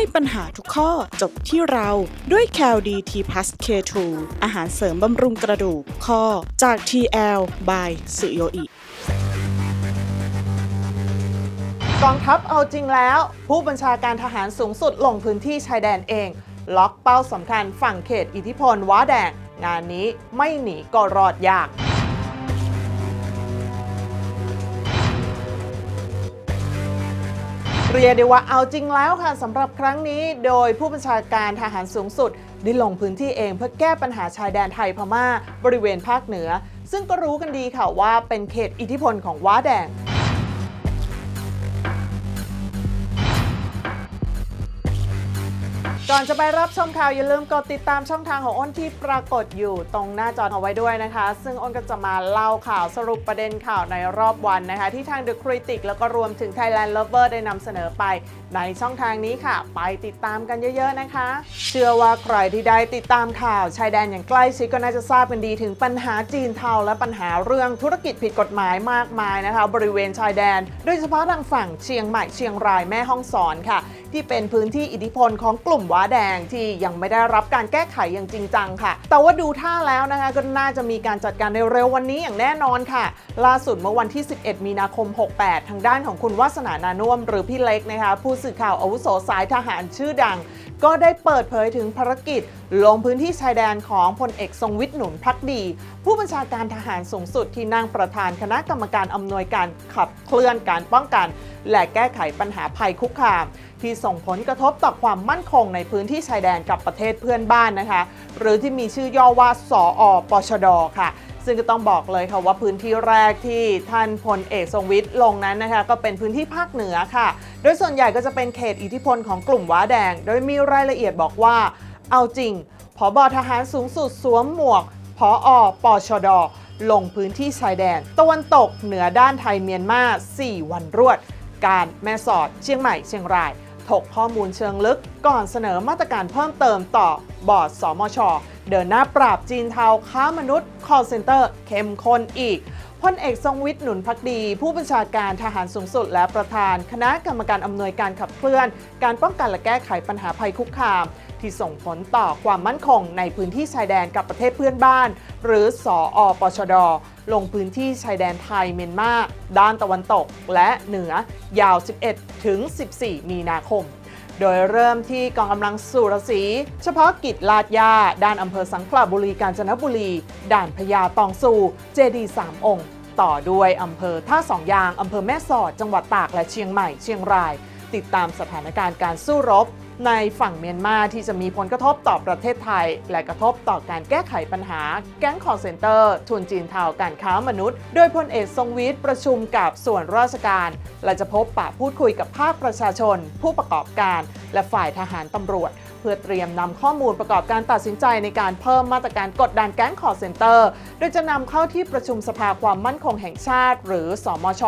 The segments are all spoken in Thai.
ให้ปัญหาทุกข้อจบที่เราด้วย c a l d t p l u s K2 อาหารเสริมบำรุงกระดูกข้อจาก TL by สุโยอิกองทัพเอาจริงแล้ว ผู้บัญชาการทหารสูงสุดลงพื้นที่ชายแดนเอง ล็อกเป้าสำคัญฝั่งเขตอิทธิพลว้าแดงงานนี้ไม่หนีก็รอดยาก เรียกได้ว่าเอาจริงแล้วค่ะสำหรับครั้งนี้โดยผู้บัญชาการทหารสูงสุด ได้ลงพื้นที่เองเพื่อแก้ปัญหาชายแดนไทยพม่า บริเวณภาคเหนือ ซึ่งก็รู้กันดีค่ะว่าเป็นเขตอิทธิพลของว้าแดง ก่อนจะไปรับชมข่าวอย่าลืมกดติดตามช่องทางของอ้นที่ปรากฏอยู่ตรงหน้าจอเอาไว้ด้วยนะคะ ซึ่งอ้นก็จะมาเล่าข่าวสรุปประเด็นข่าวในรอบวันนะคะ ที่ทาง The Critic แล้วก็รวมถึง Thailand Lover ได้นำเสนอไป ในช่องทางนี้ค่ะ ไปติดตามกันเยอะๆนะคะ เชื่อว่าใครที่ได้ติดตามข่าวชายแดนอย่างใกล้ชิดก็น่าจะทราบกันดีถึงปัญหาจีนเทาและปัญหาเรื่องธุรกิจผิดกฎหมายมากมายนะคะ บริเวณชายแดน โดยเฉพาะทางฝั่งเชียงใหม่เชียงรายแม่ฮ่องสอนค่ะที่เป็นพื้นที่อิทธิพลของกลุ่มว้าแดงที่ยังไม่ได้รับการแก้ไขอย่างจริงจังค่ะ แต่ว่าดูท่าแล้วนะคะก็น่าจะมีการจัดการในเร็ววันนี้อย่างแน่นอนค่ะ ล่าสุดเมื่อวันที่ 11 มีนาคม 68 ทางด้านของคุณวาสนานานุ่มหรือพี่เล็กนะคะผู้สื่อข่าวอาวุโสสายทหารชื่อดัง ก็ได้เปิดเผยถึงภารกิจ ลงพื้นที่ชายแดนของพลเอกทรงวิทย์หนุนพักดี ผู้บัญชาการทหารสูงสุดที่นั่งประธานคณะกรรมการอำนวยการขับเคลื่อนการป้องกัน และแก้ไขปัญหาภัยคุกคาม ที่ส่งผลกระทบต่อความมั่นคงในพื้นที่ชายแดนกับประเทศเพื่อนบ้านนะคะ หรือที่มีชื่อย่อว่าสออปชดค่ะซึ่งก็ต้องบอกเลยค่ะว่าพื้นที่แรกที่ท่านพลเอกทรงวิทย์ลงนั้นนะคะก็เป็นพื้นที่ภาคเหนือค่ะ โดยส่วนใหญ่ก็จะเป็นเขตอิทธิพลของกลุ่มว้าแดง โดยมีรายละเอียดบอกว่า เอาจริงผบทหารสูงสุดสวมหมวกพออปชด ลงพื้นที่ชายแดนตะวันตกเหนือด้านไทยเมียนมา 4 วันรวด การแม่สอดเชียงใหม่เชียงราย ถกข้อมูลเชิงลึก ก่อนเสนอมาตรการเพิ่มเติมต่อบอร์ดสมช เดินหน้าปราบจีนเทาค้ามนุษย์ call center เข้มข้นอีกพลเอกทรงวิทย์หนุนพักดี ผู้บัญชาการทหารสูงสุดและประธาน คณะกรรมการอำนวยการขับเคลื่อน การป้องกันและแก้ไขปัญหาภัยคุกคาม ที่ส่งผลต่อความมั่นคงในพื้นที่ชายแดนกับประเทศเพื่อนบ้าน หรือสออปชด ลงพื้นที่ชายแดนไทยเมียนมาด้านตะวันตกและเหนือยาว 11 ถึง 14 มีนาคม โดยเริ่มที่กองกำลังสุรศีเฉพาะกิจลาดยาด้านอำเภอสังขละบุรีกาญจนบุรี ด่านพญาตองสูเจดีสามองค์ ต่อด้วยอำเภอท่าสองยางอำเภอแม่สอด จังหวัดตากและเชียงใหม่เชียงราย ติดตามสถานการณ์การสู้รบ ในฝั่งเมียนมาที่จะมีผลกระทบต่อประเทศไทย และกระทบต่อการแก้ไขปัญหา แก๊งคอร์เซนเตอร์ทุนจีนเทาการค้ามนุษย์ โดยพลเอกทรงวิทย์ประชุมกับส่วนราชการ และจะพบปะพูดคุยกับภาคประชาชน ผู้ประกอบการ และฝ่ายทหารตำรวจ เพื่อเตรียมนำข้อมูลประกอบการตัดสินใจในการเพิ่มมาตรการกดดันแก๊งคอร์เซนเตอร์โดยจะนำเข้าที่ประชุมสภาความมั่นคงแห่งชาติ หรือสอมช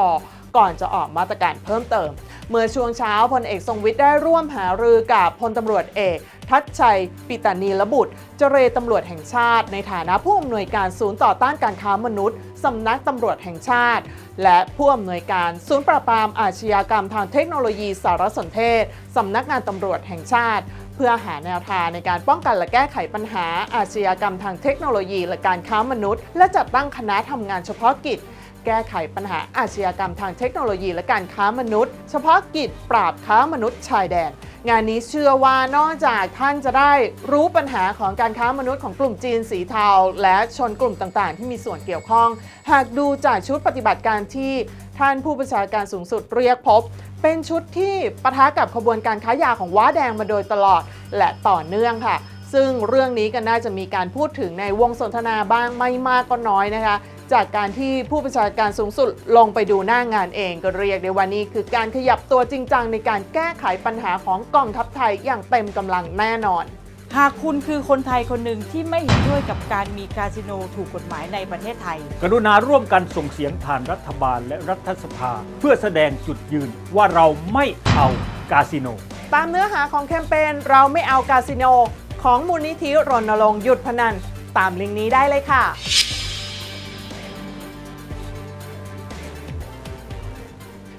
ก่อนจะออกมาตรการเพิ่มเติม เมื่อช่วงเช้าพลเอกทรงวิทย์ได้ร่วมหารือกับพลตำรวจเอกทัชชัย ปิตานีละบุตร เจรตำรวจแห่งชาติ ในฐานะผู้อำนวยการศูนย์ต่อต้านการค้ามนุษย์สำนักตำรวจแห่งชาติ และผู้อำนวยการศูนย์ปราบปรามอาชญากรรมทางเทคโนโลยีสารสนเทศสำนักงานตำรวจแห่งชาติ เพื่อหาแนวทางในการป้องกันและแก้ไขปัญหาอาชญากรรมทางเทคโนโลยีและการค้ามนุษย์ และจัดตั้งคณะทำงานเฉพาะกิจ แก้ไขปัญหาอาชญากรรมทางเทคโนโลยีและการค้ามนุษย์ เฉพาะกิจปราบค้ามนุษย์ชายแดน งานนี้เชื่อว่านอกจากท่านจะได้รู้ปัญหาของการค้ามนุษย์ของกลุ่มจีนสีเทา และชนกลุ่มต่างๆ ที่มีส่วนเกี่ยวข้อง หากดูจากชุดปฏิบัติการที่ท่านผู้บัญชาการสูงสุดเรียกพบ เป็นชุดที่ปะทะกับขบวนการค้ายาของว้าแดงมาโดยตลอดและต่อเนื่องค่ะซึ่งเรื่องนี้ก็น่าจะมีการพูดถึงในวงสนทนาบ้างไม่มากก็น้อยนะคะ จากการที่ผู้บัญชาการสูงสุดลงไปดูหน้างานเองก็เรียกได้ว่านี่คือการขยับตัวจริงจังในการแก้ไขปัญหาของกองทัพไทยอย่างเต็มกำลังแน่นอน หากคุณคือคนไทยคนหนึ่งที่ไม่เห็นด้วยกับการมีคาสิโนถูกกฎหมายในประเทศไทย กรุณาร่วมกันส่งเสียงผ่านรัฐบาลและรัฐสภา เพื่อแสดงจุดยืนว่าเราไม่เอากาสิโน ตามเนื้อหาของแคมเปญเราไม่เอาคาสิโน ของมูลนิธิรณรงค์หยุดพนัน ตามลิงก์นี้ได้เลยค่ะ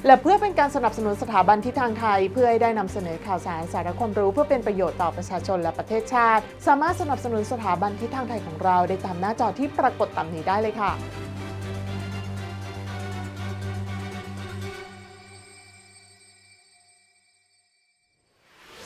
และเพื่อเป็นการสนับสนุนสถาบันทิศทางไทย เพื่อให้ได้นำเสนอข่าวสารสาระความรู้ เพื่อเป็นประโยชน์ต่อประชาชนและประเทศชาติ สามารถสนับสนุนสถาบันทิศทางไทยของเราได้ตามหน้าจอที่ปรากฏตามนี้ได้เลยค่ะ